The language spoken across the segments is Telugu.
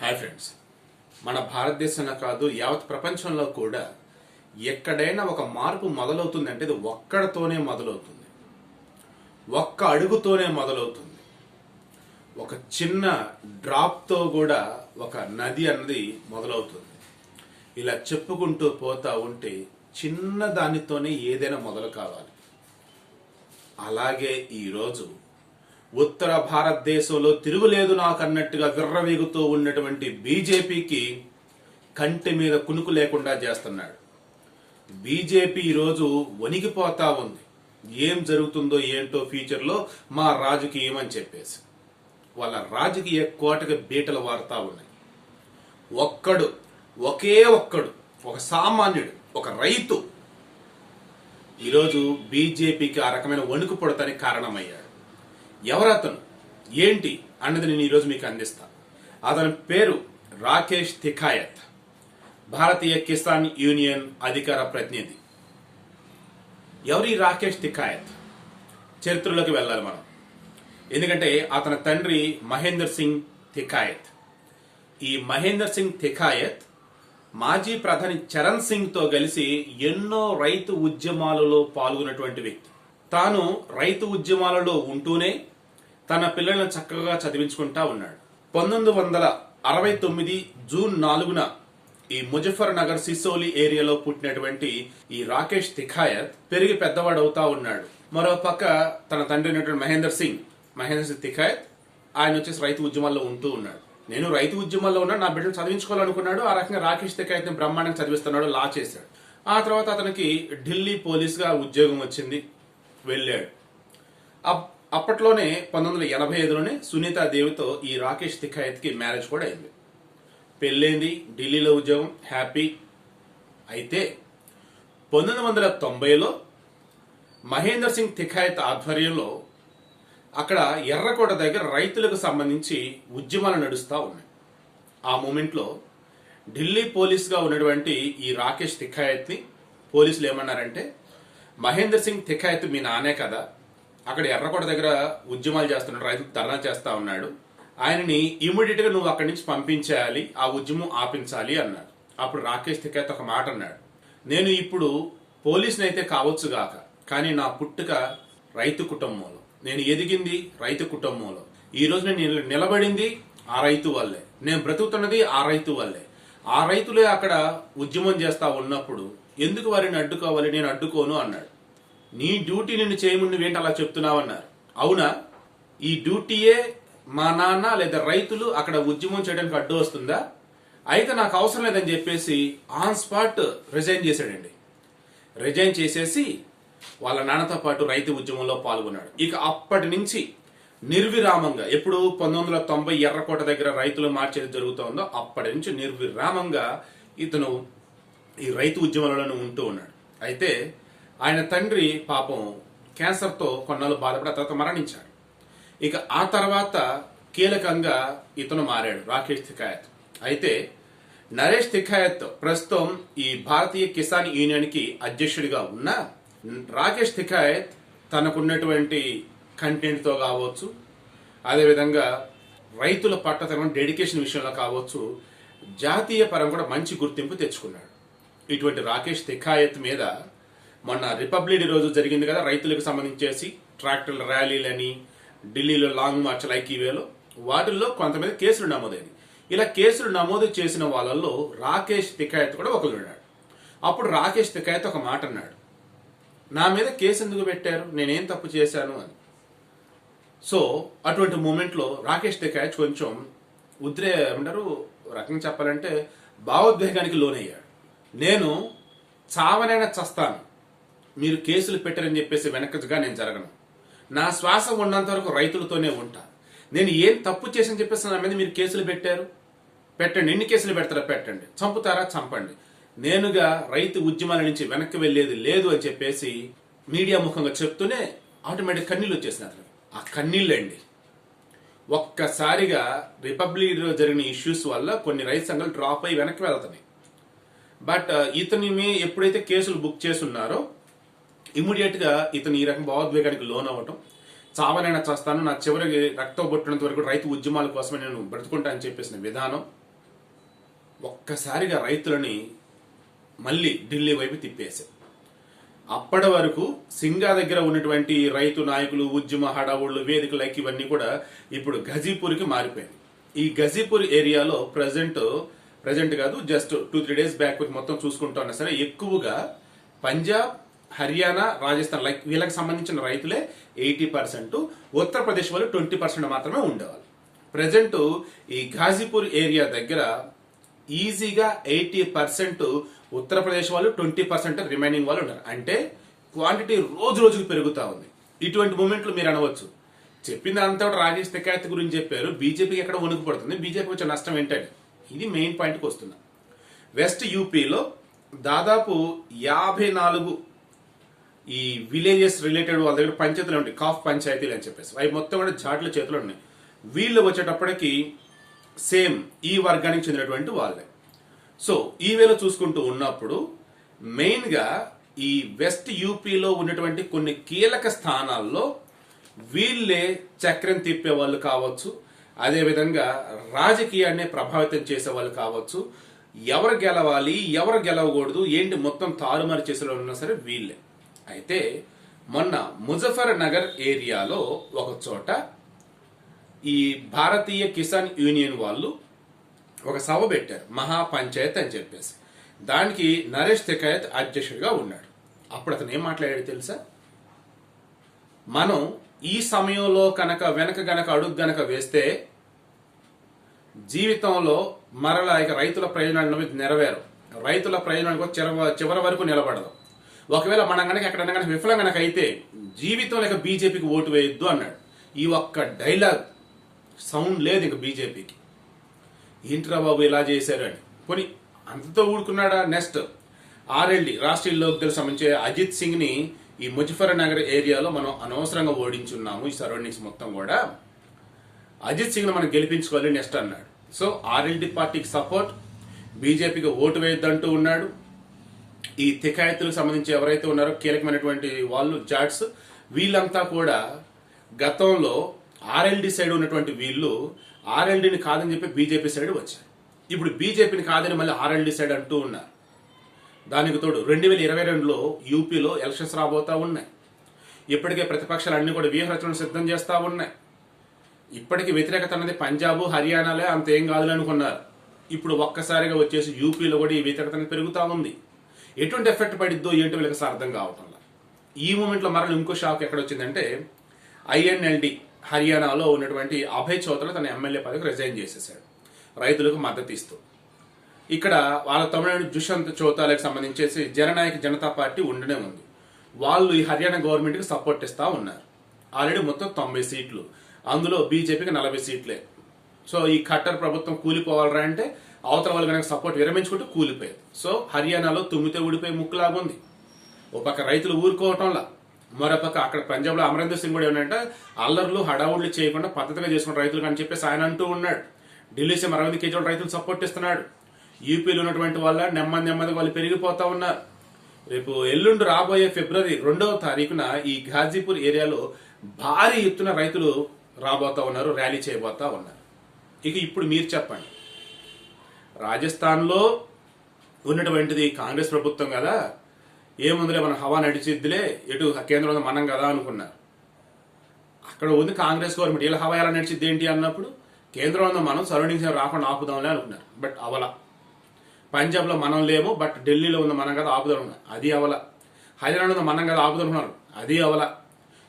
హాయ్ ఫ్రెండ్స్ మన భారతదేశంలో కాదు యావత్ ప్రపంచంలో కూడా ఎక్కడైనా ఒక మార్పు మొదలవుతుందంటే ఇది ఒక్కడితోనే మొదలవుతుంది. ఒక్క అడుగుతోనే మొదలవుతుంది. ఒక చిన్న డ్రాప్తో కూడా ఒక నది అన్నది మొదలవుతుంది. ఇలా చెప్పుకుంటూ పోతా ఉంటే చిన్న దానితోనే ఏదైనా మొదలు కావాలి. అలాగే ఈరోజు ఉత్తర భారతదేశంలో తిరుగులేదు నాకు అన్నట్టుగా విర్రవీగుతూ ఉన్నటువంటి బీజేపీకి కంటి మీద కునుకు లేకుండా చేస్తున్నాడు. బీజేపీ ఈరోజు వణికిపోతా ఉంది. ఏం జరుగుతుందో ఏంటో ఫ్యూచర్లో మా రాజకీయం అని చెప్పేసి. వాళ్ళ రాజకీయ కోటకి బీటలు వారుతా ఉన్నాయి. ఒక్కడు ఒకే ఒక్కడు ఒక సామాన్యుడు ఒక రైతు ఈరోజు బీజేపీకి ఆ రకమైన వణుకు పడతానికి కారణమయ్యాడు. ఎవరతను? ఏంటి? అన్నది నేను ఈరోజు మీకు అందిస్తా. అతని పేరు రాకేష్ తిఖాయత్. భారతీయ కిసాన్ యూనియన్ అధికార ప్రతినిధి. ఎవరి రాకేష్ తిఖాయత్? చరిత్రలోకి వెళ్ళాలి మనం. ఎందుకంటే అతని తండ్రి మహేందర్ సింగ్ తిఖాయత్. ఈ మహేందర్ సింగ్ తిఖాయత్ మాజీ ప్రధాని చరణ్ సింగ్తో కలిసి ఎన్నో రైతు ఉద్యమాలలో పాల్గొన్నటువంటి వ్యక్తి. తాను రైతు ఉద్యమాలలో ఉంటూనే తన పిల్లలను చక్కగా చదివించుకుంటా ఉన్నాడు. పంతొమ్మిది వందల అరవై తొమ్మిది జూన్ నాలుగున ఈ ముజఫర్ నగర్ సిసోలి ఏరియాలో పుట్టినటువంటి ఈ రాకేష్ తిఖాయత్ పెరిగి పెద్దవాడవుతా ఉన్నాడు. మరో పక్క తన తండ్రి అయినటువంటి మహేందర్ సింగ్ మహేందర్ సింగ్ తిఖాయత్ ఆయన వచ్చేసి రైతు ఉద్యమాల్లో ఉంటూ ఉన్నాడు. నేను రైతు ఉద్యమాల్లో ఉన్నాడు నా బిడ్డను చదివించుకోవాలనుకున్నాడు ఆ రకంగా రాకేష్ తిఖాయత్ని బ్రహ్మాండంగా చదివిస్తున్నాడు లా చేశాడు. ఆ తర్వాత అతనికి ఢిల్లీ పోలీస్గా ఉద్యోగం వచ్చింది. వెళ్ళాడు. అప్- అప్పట్లోనే పంతొమ్మిది వందల ఎనభై ఐదులోనే సునీతాదేవితో ఈ రాకేష్ తిఖాయత్కి మ్యారేజ్ కూడా అయింది. పెళ్ళైంది ఢిల్లీలో ఉద్యోగం హ్యాపీ. అయితే పంతొమ్మిది వందల తొంభైలో మహేందర్ సింగ్ తిఖాయత్ ఆధ్వర్యంలో అక్కడ ఎర్రకోట దగ్గర రైతులకు సంబంధించి ఉద్యమాలు నడుస్తూ ఉన్నాయి. ఆ మూమెంట్లో ఢిల్లీ పోలీస్గా ఉన్నటువంటి ఈ రాకేష్ తిఖాయత్ని పోలీసులు ఏమన్నారంటే మహేందర్ సింగ్ తిఖాయత్ మీ నానే కదా? అక్కడ ఎర్రకోట దగ్గర ఉద్యమాలు చేస్తున్నాడు రైతు ధర్నా చేస్తా ఉన్నాడు. ఆయనని ఇమీడియట్గా నువ్వు అక్కడి నుంచి పంపించేయాలి ఆ ఉద్యమం ఆపించాలి అన్నాడు. అప్పుడు రాకేష్ తిఖాయత్ ఒక మాట అన్నాడు. నేను ఇప్పుడు పోలీసుని అయితే కావచ్చు గాక కానీ నా పుట్టుక రైతు కుటుంబంలో. నేను ఎదిగింది రైతు కుటుంబంలో. ఈ రోజు నేను నిలబడింది ఆ రైతు వల్లే. నేను బ్రతుకుతున్నది ఆ రైతు వల్లే. ఆ రైతులే అక్కడ ఉద్యమం చేస్తా ఉన్నప్పుడు ఎందుకు వారిని అడ్డుకోవాలి? నేను అడ్డుకోను అన్నాడు. నీ డ్యూటీ నేను చేయముందు నువ్వేంటి అలా చెప్తున్నావు అన్నారు. అవునా? ఈ డ్యూటీయే మా నాన్న లేదా రైతులు అక్కడ ఉద్యమం చేయడానికి అడ్డు వస్తుందా? అయితే నాకు అవసరం లేదని చెప్పేసి ఆన్ స్పాట్ రిజైన్ చేశాడండి. రిజైన్ చేసేసి వాళ్ళ నాన్నతో పాటు రైతు ఉద్యమంలో పాల్గొన్నాడు. ఇక అప్పటి నుంచి నిర్విరామంగా ఎప్పుడు పంతొమ్మిది వందల తొంభై ఎర్రకోట దగ్గర రైతులు మార్చేది జరుగుతోందో అప్పటి నుంచి నిర్విరామంగా ఇతను ఈ రైతు ఉద్యమాలలో ఉంటూ ఉన్నాడు. అయితే ఆయన తండ్రి పాపం క్యాన్సర్తో కొన్నాళ్ళు బాధపడి తర్వాత మరణించాడు ఇక ఆ తర్వాత కీలకంగా ఇతను మారాడు రాకేష్ తిఖాయత్. అయితే నరేష్ తిఖాయత్ ప్రస్తుతం ఈ భారతీయ కిసాన్ యూనియన్కి అధ్యక్షుడిగా ఉన్న రాకేష్ తిఖాయత్ తనకున్నటువంటి కంటెంట్తో కావచ్చు అదేవిధంగా రైతుల పట్ల తన డెడికేషన్ విషయంలో కావచ్చు జాతీయ పరం కూడా మంచి గుర్తింపు తెచ్చుకున్నాడు. ఇటువంటి రాకేష్ తిఖాయత్ మీద మొన్న రిపబ్లిక్ డే రోజు జరిగింది కదా రైతులకు సంబంధించేసి ట్రాక్టర్ల ర్యాలీలని ఢిల్లీలో లాంగ్ మార్చ్ లైక్ ఇవేలో వాటిల్లో కొంతమంది కేసులు నమోదైంది ఇలా కేసులు నమోదు చేసిన వాళ్ళల్లో రాకేష్ తికాయత్ కూడా ఒకరు ఉన్నాడు. అప్పుడు రాకేష్ తికాయత్ ఒక మాట అన్నాడు. నా మీద కేసు ఎందుకు పెట్టారు? నేనేం తప్పు చేశాను అని. సో అటువంటి మూమెంట్లో రాకేష్ తికాయత్ కొంచెం ఉద్రే ఏమంటారు రకంగా చెప్పాలంటే భావోద్వేగానికి లోనయ్యాడు. నేను చావనైనా చస్తాను. మీరు కేసులు పెట్టారని చెప్పేసి వెనకగా నేను జరగను. నా శ్వాస ఉన్నంత వరకు రైతులతోనే ఉంటా. నేను ఏం తప్పు చేసని చెప్పేసి నా మీద మీరు కేసులు పెట్టారు? పెట్టండి. ఎన్ని కేసులు పెడతారా పెట్టండి. చంపుతారా? చంపండి. నేనుగా రైతు ఉద్యమాల నుంచి వెనక్కి వెళ్ళేది లేదు అని చెప్పేసి మీడియా ముఖంగా చెప్తూనే ఆటోమేటిక్ కన్నీళ్ళు వచ్చేసినాయి అతను ఆ కన్నీళ్ళండి. ఒక్కసారిగా రిపబ్లిక్లో జరిగిన ఇష్యూస్ వల్ల కొన్ని రైతు సంఘాలు డ్రాప్ అయ్యి వెనక్కి వెళ్తున్నాయి బట్ uh, ఇతని మీ ఎప్పుడైతే కేసులు బుక్ చేస్తున్నారో ఇమీడియట్గా ఇతను ఈ రకం భావోద్వేగానికి లోన్ అవ్వటం చావనైనా చేస్తాను నా చివరికి రక్తం పుట్టినంత వరకు రైతు ఉద్యమాల కోసమే నేను బ్రతుకుంటా అని చెప్పేసిన విధానం ఒక్కసారిగా రైతులని మళ్ళీ ఢిల్లీ వైపు తిప్పేశాయి అప్పటి వరకు సింగా దగ్గర ఉన్నటువంటి రైతు నాయకులు ఉద్యమ హడావుళ్ళు వేదికలకి ఇవన్నీ కూడా ఇప్పుడు గజీపూర్కి మారిపోయింది. ఈ గజీపూర్ ఏరియాలో ప్రజెంట్ ప్రజెంట్ కాదు just two three days back మొత్తం చూసుకుంటా ఉన్నా సరే ఎక్కువగా పంజాబ్ హర్యానా రాజస్థాన్ లైక్ వీళ్ళకి సంబంధించిన రైతులే ఎయిటీ పర్సెంట్ ఉత్తరప్రదేశ్ వాళ్ళు ట్వంటీ పర్సెంట్ మాత్రమే ఉండేవాళ్ళు. ప్రజెంట్ ఈ ఘాజీపూర్ ఏరియా దగ్గర ఈజీగా ఎయిటీ పర్సెంట్ ఉత్తరప్రదేశ్ వాళ్ళు ట్వంటీ పర్సెంట్ రిమైనింగ్ వాళ్ళు ఉన్నారు. అంటే క్వాంటిటీ రోజు రోజుకు పెరుగుతూ ఉంది. ఇటువంటి మూమెంట్లు మీరు అనవచ్చు. చెప్పింది అంతా కూడా రాజేష్ తెకాయత్ గురించి చెప్పారు. బీజేపీకి ఎక్కడ వణుకు పడుతుంది? బీజేపీ వచ్చే నష్టం ఏంటంటే ఇది మెయిన్ పాయింట్కి వస్తున్నా వెస్ట్ యూపీలో దాదాపు యాభై నాలుగు ఈ విలేజెస్ రిలేటెడ్ వాళ్ళ దగ్గర పంచాయతీలు ఉంటాయి. కాఫ్ పంచాయతీలు అని చెప్పేసి. అవి మొత్తం కూడా జాట్ల చేతులు ఉన్నాయి. వీళ్ళు వచ్చేటప్పటికి సేమ్ ఈ వర్గానికి చెందినటువంటి వాళ్ళే. సో ఈ వేళ చూసుకుంటూ ఉన్నప్పుడు మెయిన్గా ఈ వెస్ట్ యూపీలో ఉన్నటువంటి కొన్ని కీలక స్థానాల్లో వీళ్ళే చక్రం తిప్పే వాళ్ళు కావచ్చు. అదేవిధంగా రాజకీయాన్ని ప్రభావితం చేసే వాళ్ళు కావచ్చు ఎవరు గెలవాలి ఎవరు గెలవకూడదు ఏంటి మొత్తం తారుమారు చేసే ఉన్నా సరే వీళ్ళే. అయితే మొన్న ముజఫర్ నగర్ ఏరియాలో ఒక చోట ఈ భారతీయ కిసాన్ యూనియన్ వాళ్ళు ఒక సభ పెట్టారు మహాపంచాయత్ అని చెప్పేసి. దానికి నరేష్ తికాయత్ అధ్యక్షుడిగా ఉన్నాడు. అప్పుడు అతను ఏం మాట్లాడాడు తెలుసా? మనం ఈ సమయంలో కనుక వెనక గనక అడుగు గనక వేస్తే జీవితంలో మరలా ఇక రైతుల ప్రయోజనాలు నెరవేరు రైతుల ప్రయోజనాలకు కూడా చివరి వరకు నిలబడదు. ఒకవేళ మనం కనుక ఎక్కడైనా కనుక విఫలం కనుక అయితే జీవితం లేక బీజేపీకి ఓటు వేయొద్దు అన్నాడు. ఈ ఒక్క డైలాగ్ సౌండ్ లేదు ఇంక బీజేపీకి. ఏంట్రా బాబు ఇలా చేశారు అని. కొని అంతతో ఊడుకున్నాడా నెక్స్ట్. ఆర్ఎల్డి రాష్ట్రీయ లోక్దళ సంబంధించి అజిత్ సింగ్ని ఈ ముజఫర్ నగర్ ఏరియాలో మనం అనవసరంగా ఓడించున్నాము ఈ సరౌండింగ్స్ మొత్తం కూడా. అజిత్ సింగ్ను మనం గెలిపించుకోవాలి నెక్స్ట్ అన్నాడు. సో ఆర్ఎల్డీ పార్టీకి సపోర్ట్ బీజేపీకి ఓటు వేయొద్దంటూ ఉన్నాడు. ఈ తికాయతులకు సంబంధించి ఎవరైతే ఉన్నారో కీలకమైనటువంటి వాళ్ళు జాట్స్ వీళ్ళంతా కూడా గతంలో ఆర్ఎల్డీ సైడ్ ఉన్నటువంటి వీళ్ళు ఆర్ఎల్డీని కాదని చెప్పి బీజేపీ సైడ్ వచ్చారు. ఇప్పుడు బీజేపీని కాదని మళ్ళీ ఆర్ఎల్డీ సైడ్ అంటూ ఉన్నారు. దానికి తోడు రెండు వేల ఇరవై రెండులో యూపీలో ఎలక్షన్స్ రాబోతా ఉన్నాయి. ఇప్పటికే ప్రతిపక్షాలు అన్ని కూడా వ్యూహరచనలు సిద్ధం చేస్తూ ఉన్నాయి. ఇప్పటికి వ్యతిరేకత అన్నది పంజాబ్ హర్యానాలే అంత ఏం కాదులే అనుకున్నారు. ఇప్పుడు ఒక్కసారిగా వచ్చేసి యూపీలో కూడా ఈ వ్యతిరేకత పెరుగుతూ ఉంది. ఎటువంటి ఎఫెక్ట్ పడిద్దో ఏంటో వీళ్ళకి అర్థం కావటం ఈ మూమెంట్లో మరల ఇంకో షాక్ ఎక్కడ వచ్చిందంటే ఐఎన్ఎల్డి హర్యానాలో ఉన్నటువంటి అభయ్ చౌదరి తన ఎమ్మెల్యే పదవికి రిజైన్ చేసేసాడు రైతులకు మద్దతు ఇస్తూ. ఇక్కడ వాళ్ళ తమిళనాడు దుష్యంత్ చౌతాలకు సంబంధించేసి జననాయక జనతా పార్టీ ఉండనే ఉంది. వాళ్ళు ఈ హర్యానా గవర్నమెంట్కి సపోర్ట్ ఇస్తూ ఉన్నారు. ఆల్రెడీ మొత్తం తొంభై సీట్లు. అందులో బీజేపీకి నలభై సీట్లే. సో ఈ ఖట్టర్ ప్రభుత్వం కూలిపోవాలరా అంటే అవతల వాళ్ళు కనుక సపోర్ట్ విరమించుకుంటూ కూలిపోయేది. సో హర్యానాలో తుమ్మితే ఊడిపోయి ముక్కులాగా ఉంది. ఓ పక్క రైతులు ఊరుకోవటంలా. మరో పక్క అక్కడ పంజాబ్లో అమరేందర్ సింగ్ కూడా ఏమంటే అల్లర్లు హడావుడ్లు చేయకుండా పద్ధతిగా చేసుకున్న రైతులు అని చెప్పేసి ఆయన అంటూ ఉన్నాడు. ఢిల్లీ సీఎం అరవింద్ కేజ్రీవాల్ రైతులు సపోర్ట్ ఇస్తున్నాడు. యూపీలో ఉన్నటువంటి వాళ్ళ నెమ్మది నెమ్మది వాళ్ళు పెరిగిపోతా ఉన్నారు. రేపు ఎల్లుండి రాబోయే ఫిబ్రవరి రెండవ తారీఖున ఈ ఘాజీపూర్ ఏరియాలో భారీ ఎత్తున రైతులు రాబోతా ఉన్నారు ర్యాలీ చేయబోతా ఉన్నారు. ఇక ఇప్పుడు మీరు చెప్పండి. రాజస్థాన్లో ఉన్నటువంటిది కాంగ్రెస్ ప్రభుత్వం కదా ఏముందిలే మన హవా నడిచిద్దిలే ఎటు కేంద్రంలో మనం కదా అనుకున్నారు. అక్కడ ఉంది కాంగ్రెస్ గవర్నమెంట్. ఇలా హవా ఎలా నడిచిద్ది ఏంటి అన్నప్పుడు కేంద్రంలో మనం సరౌండింగ్స్ రాకుండా ఆపుదాంలే అనుకున్నారు. బట్ అవల. పంజాబ్లో మనం లేము బట్ ఢిల్లీలో ఉన్న మనం కదా ఆపుదాం ఉన్నారు అది అవల. హైదరాబాద్ ఉన్న మనం కదా ఆపుదాం ఉన్నారు. అది అవల.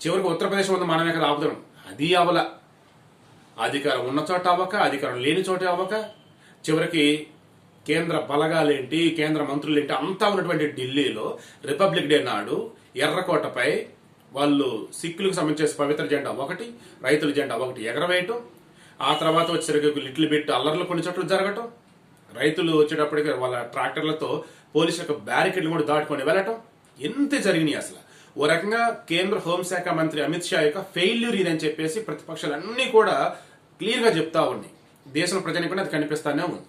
చివరికి ఉత్తరప్రదేశ్ ఉన్న మనమే కదా ఆపుదాం అది అవల. అధికారం ఉన్న చోట అవ్వక అధికారం లేని చోట అవ్వక చివరికి కేంద్ర బలగాలేంటి కేంద్ర మంత్రులేంటి అంతా ఉన్నటువంటి ఢిల్లీలో రిపబ్లిక్ డే నాడు ఎర్రకోటపై వాళ్ళు సిక్కులకు సంబంధించిన పవిత్ర జెండా ఒకటి రైతుల జెండా ఒకటి ఎగరవేయటం ఆ తర్వాత వచ్చేసరికి లిటిల్ బిట్ అల్లర్లు కొన్ని చోట్ల జరగటం రైతులు వచ్చేటప్పటికి వాళ్ళ ట్రాక్టర్లతో పోలీసుల యొక్క బ్యారికేడ్లు కూడా దాటుకొని వెళ్ళటం ఎంత జరిగినాయి అసలు. ఓ రకంగా కేంద్ర హోంశాఖ మంత్రి అమిత్ షా యొక్క ఫెయిల్యూర్ ఇదని చెప్పేసి ప్రతిపక్షాలన్నీ కూడా క్లియర్గా చెప్తా ఉన్నాయి. దేశంలో ప్రజలకు కూడా అది కనిపిస్తానే ఉంది.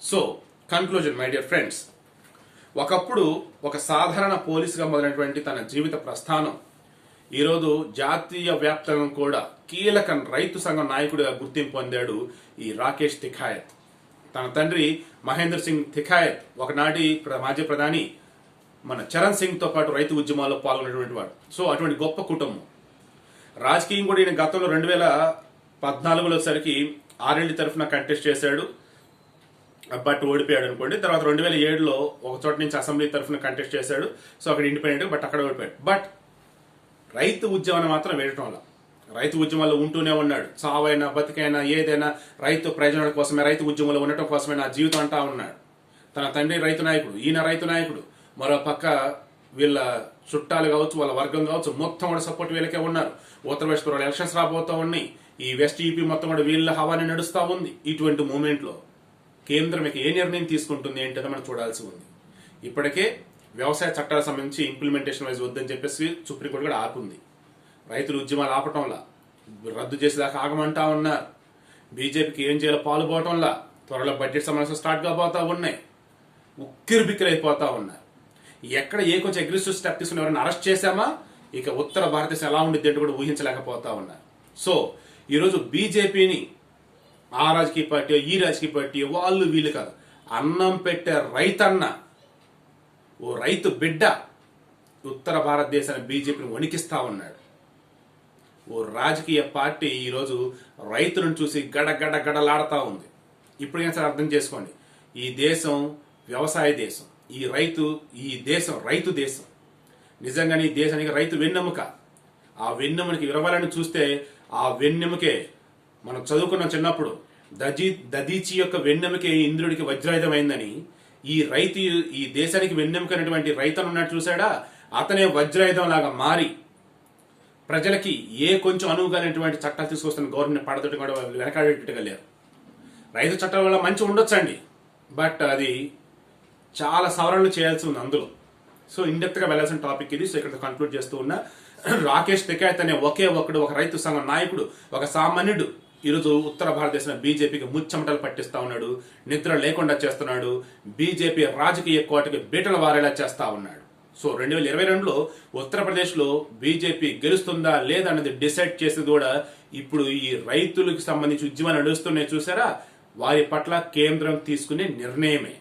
So conclusion my dear friends ఒకప్పుడు ఒక సాధారణ పోలీసుగా మొదలైనటువంటి తన జీవిత ప్రస్థానం ఈరోజు జాతీయ వ్యాప్తంగా కూడా కీలక రైతు సంఘం నాయకుడిగా గుర్తింపు పొందాడు ఈ రాకేష్ తిఖాయత్. తన తండ్రి మహేందర్ సింగ్ థిఖాయత్ ఒకనాటి మాజీ ప్రధాని మన చరణ్ సింగ్తో పాటు రైతు ఉద్యమాల్లో పాల్గొనేటువంటి వాడు. సో అటువంటి గొప్ప కుటుంబం. రాజకీయం కూడా ఈయన గతంలో రెండు వేల పద్నాలుగులో సరికి ఆర్ఎల్డి తరఫున కంటెస్ట్ చేశాడు. బట్ ఓడిపోయాడు అనుకోండి. తర్వాత రెండు వేల ఏడులో ఒక చోట నుంచి అసెంబ్లీ తరఫున కంటెస్ట్ చేశాడు. సో అక్కడ ఇండిపెండెంట్ బట్ అక్కడ ఓడిపోయాడు. బట్ రైతు ఉద్యమాన్ని మాత్రం వేయటం వల్ల రైతు ఉద్యమాల్లో ఉంటూనే ఉన్నాడు. చావైనా బతికైనా ఏదైనా రైతు ప్రయోజనాల కోసమే రైతు ఉద్యమంలో ఉండటం కోసమే నా జీవితం అంటా ఉన్నాడు. తన తండ్రి రైతు నాయకుడు ఈయన రైతు నాయకుడు. మరో పక్క వీళ్ళ చుట్టాలు కావచ్చు వాళ్ళ వర్గం కావచ్చు మొత్తం కూడా సపోర్ట్ వీళ్ళకే ఉన్నారు. ఉత్తరప్రదేశ్ కూడా ఎలక్షన్స్ రాబోతా ఉన్నాయి. ఈ వెస్ట్ ఈపీ మొత్తం కూడా వీళ్ళ హవాని నడుస్తూ ఉంది ఇటువంటి మూమెంట్లో. కేంద్రం ఇక ఏ నిర్ణయం తీసుకుంటుంది ఏంటో మనం చూడాల్సి ఉంది. ఇప్పటికే వ్యవసాయ చట్టాల సంబంధించి ఇంప్లిమెంటేషన్ వైజ్ వద్దని చెప్పేసి సుప్రీంకోర్టు కూడా ఆపింది రైతులు ఉద్యమాలు ఆపటంలా రద్దు చేసేదాకా ఆగమంటా ఉన్నారు. బీజేపీకి ఏం చేయాలో పాల్పోవటంలా త్వరలో బడ్జెట్ సమస్య స్టార్ట్ కాబోతా ఉన్నాయి. ఉక్కిరి బిక్కిరి అయిపోతా ఉన్నారు. ఎక్కడ ఏ కొంచెం అగ్రెసివ్ స్టెప్ తీసుకుని ఎవరైనా అరెస్ట్ చేశామా? ఇక ఉత్తర భారతదేశం ఎలా ఉండిద్ది అంటే కూడా ఊహించలేకపోతా ఉన్నారు. సో ఈరోజు బీజేపీని ఆ రాజకీయ పార్టీ ఈ రాజకీయ పార్టీ వాళ్ళు వీళ్ళు కాదు. అన్నం పెట్టే రైతన్న ఓ రైతు బిడ్డ ఉత్తర భారతదేశాన్ని బీజేపీని వణికిస్తా ఉన్నాడు. ఓ రాజకీయ పార్టీ ఈరోజు రైతులను చూసి గడ గడ గడలాడుతూ ఉంది. ఇప్పుడైనా సరే అర్థం చేసుకోండి? ఈ దేశం వ్యవసాయ దేశం. ఈ రైతు ఈ దేశం రైతు దేశం. నిజంగానే ఈ దేశానికి రైతు వెన్నెముక. ఆ వెన్నెమునికి విరవాలని చూస్తే ఆ వెన్నెముకే మనం చదువుకున్న చిన్నప్పుడు. దజీ దదీచి యొక్క వెన్నెముకే ఇంద్రుడికి వజ్రాయుధమైందని. ఈ రైతు ఈ దేశానికి వెన్నెముకైనటువంటి రైతను ఉన్నట్టు చూశాడా? అతనే వజ్రాయుధం లాగా మారి ప్రజలకి ఏ కొంచెం అనువుగానేటువంటి చట్టాలు తీసుకొస్తున్న గవర్నమెంట్ పడదొట్టి కూడా వెనకాడేట్టుగా లేరు. రైతు చట్టాల వల్ల మంచి ఉండొచ్చండి. బట్ అది చాలా సవరణలు చేయాల్సి ఉంది అందులో. సో ఇండెప్త్గా వెళ్ళాల్సిన టాపిక్ ఇది. సో ఇక్కడ కంక్లూడ్ చేస్తూ ఉన్నా. రాకేష్ టికాయత్ అనే ఒకే ఒకడు ఒక రైతు సంఘం నాయకుడు ఒక సామాన్యుడు ఈరోజు ఉత్తర భారతదేశం బీజేపీకి ముచ్చమటలు పట్టిస్తా ఉన్నాడు. నిద్ర లేకుండా చేస్తున్నాడు. బీజేపీ రాజకీయ కోటకి బీటలు వారేలా చేస్తా ఉన్నాడు. సో రెండు వేల ఇరవై రెండులో ఉత్తరప్రదేశ్లో బీజేపీ గెలుస్తుందా లేదా అన్నది డిసైడ్ చేసేది కూడా ఇప్పుడు ఈ రైతులకు సంబంధించి ఉద్యమాలు నడుస్తున్నాయి చూసారా? వారి పట్ల కేంద్రం తీసుకునే నిర్ణయమే.